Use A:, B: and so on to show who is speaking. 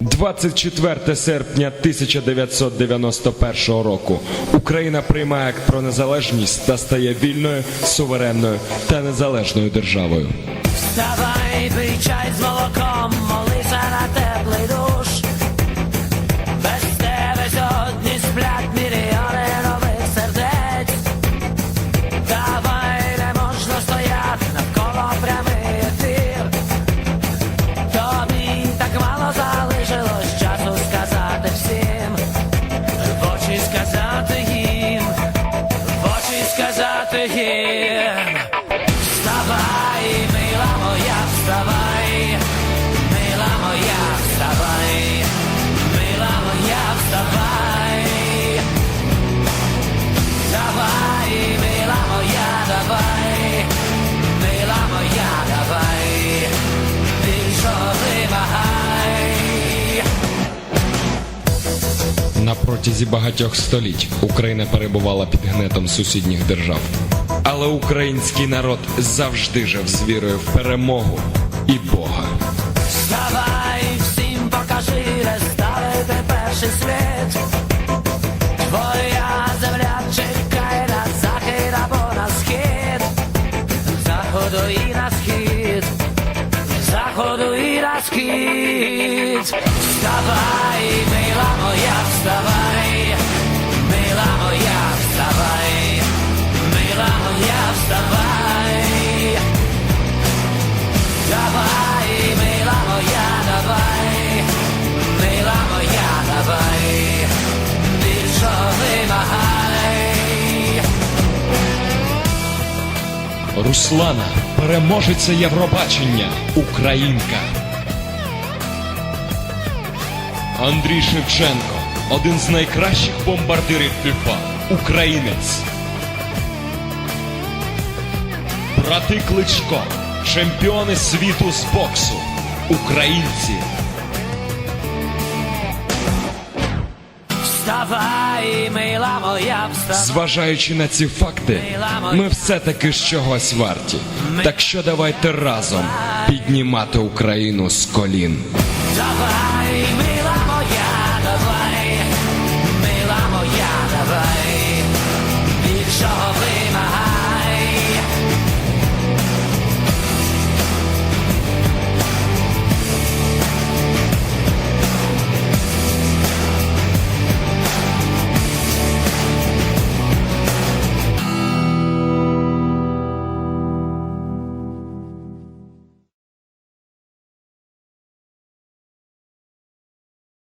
A: 24 серпня 1991 року Україна приймає акт про незалежність та стає вільною, суверенною та незалежною державою.
B: Вставай, пий чай з молоком, молися на теплий душ. Очі сказати їм, в очі сказати їм.
A: На протязі багатьох століть Україна перебувала під гнетом сусідніх держав. Але український народ завжди жив з вірою в перемогу і Бога.
B: Вставай, всім покажи, де ставити перший світ. Твоя земля чекає на захід або на схід, заходу і на схід, заходу і на схід. Вставай, моя, вставай, мила моя, вставай, мила моя, вставай. Давай, мила моя, давай, мила моя, давай, більше вимагай.
A: Руслана, переможеця Євробачення, Українка. Андрій Шевченко, один з найкращих бомбардирів ФІФА, українець. Брати Кличко, чемпіони світу з боксу, українці.
B: Вставай, мила моя, вставай.
A: Зважаючи на ці факти, ми все-таки ж чогось варті. Так що давайте разом піднімати Україну з колін.
B: Давай,